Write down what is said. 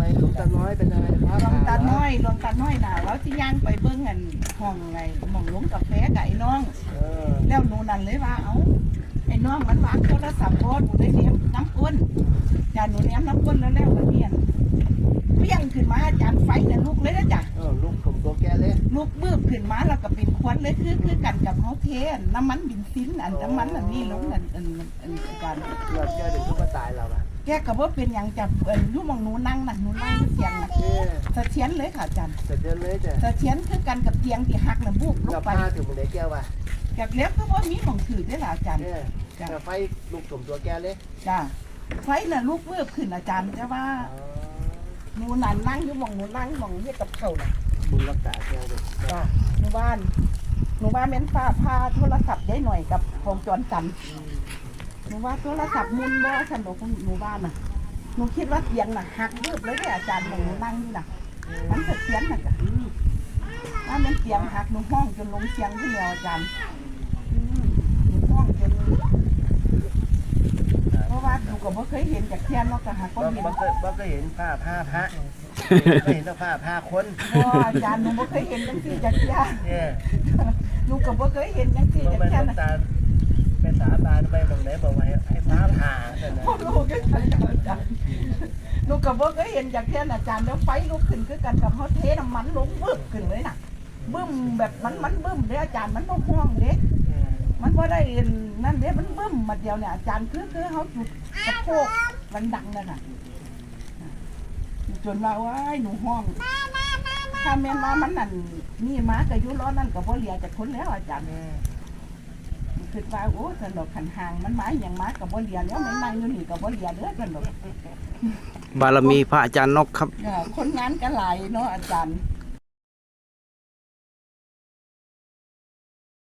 ไมหลวงตาน้อยเป็นอะไรครับหลวงตาน้อยหลวงตาน้อยน่ะแล้วที่ย่างไปเบิ้งอันห้องไงหม่องหลวงกาแฟกับไอ้น้องเออแล้วหนูนั่นเลยว่าเอ้าไอ้น้องมันวางโทรศัพท์โพสหนูได้เลี้ยงน้ำก้นจานหนูเลี้ยงน้ำก้นแล้วแล้วมันเนียนเปี้ยงขึ้นมาอาจารย์ไฟเนี่ยลุกเลยนะจ้ะเออลูกผมตัวแกเลยลุกบืบขึ้นมาแล้วก็เป็นควันเลยคือคือกันกับเขาเทนน้ำมันบินซินอันน้ำมันอันนี้ลงอันอันอันอาจารย์เลือดแกเดี๋ยวทุกข์ก็ตายเราอะ แกก็บ่เป็นอย่างจับเอินอยู่หมองหนูนั่งน่ะหนูนั่งอยู่เตียงน่ะเนี่ยสะเทียนเลยค่ะอาจารย์เสร็จเดินเลยจ้ะสะเทียนคือกันกับเตียงที่หักน่ะบุบลกังบไปผ้าถึงมึงได้แก้วว่ะจากเล็บก็บ่มีหมองถือได้อล่ะอาจารย์เนี่ยแต่ไฟลูกผมตัวแกเลยจ้าไฟน่ะลูกเวิบขึ้นอาจารย์แต่ว่าหนูนั่นนั่งอยู่หมองหนูนั่งหมองเฮ็ดกับเขาวน่ะมึงรักษาแกเลยจ้าหนูบ้านหนูบ้านแม่นฟ้าพาโทรศัพท์ได้หน่อยกับของจอนกัน หนูว่าโทรศัพท์มุนบ่ฉันบอกว่าหนูบ้านน่ะหนูคิดว่าเตียงน่ะหักเวิบเลยเด้ออาจารย์หมองหนูนั่งอยู่น่ะ มันสะเทียนน่ะจ้ะถ้ามันเตียงหักหนูห้องจนลงเตียงที่แล้วอาจารย์หนูห้องจนเพราะว่าหนูก็บ่เคยเห็นจากเทียนเนาะก็หาก็ว่าเห็นว่าเคยว่าเคยเห็นผ้าผ้าพระเคยเห็นแต่ผ้าผ้าคนบ่อาจารย์หนูบ่เคยเห็นจังซี่จากเทียนเนี่ยหนูก็บ่เคยเห็นจังซี่ว่าจากเป็นเทียหลนวงน่ะตาเป็น สาบานไปตรงไหนบอกว่าให้ฟ้าผ่าแต่นะพ่อลูกก็ใช่อาจารย์หนูก็บ่เคยเห็นจากเทียนอาจารย์แล้วไฟลุกขึ้นคือกันกับเฮาเทน้ำมันลงบึ้มขึ้นเลยน่ะบึ้มแบบมันมันบึ้มเด้อาจารย์มันบ่ห้องเด้มันว่าได้เอ็นนั่นเด้มันบึ้มมาเดียวเนี่ยอาจารย์คือคือเขาจุดกระโปงมันดังเลยค่ะจนว่าว้าหนูห้องถ้าแม่นมามันนั่นนี่มาก็อยู่ร้อนนั่นก็บ่เหลียจากคนแล้วอาจารย์ คิดว่าโอ้สนุกขันห่างมันมาอย่างมาก็บ่เหลียแล้วไม่นั่งอยู่นี่ก็บ่เหลียเด้อสนุกบารมีพระอาจารย์นกครับ เออคนงานก็หลายเนาะอาจารย์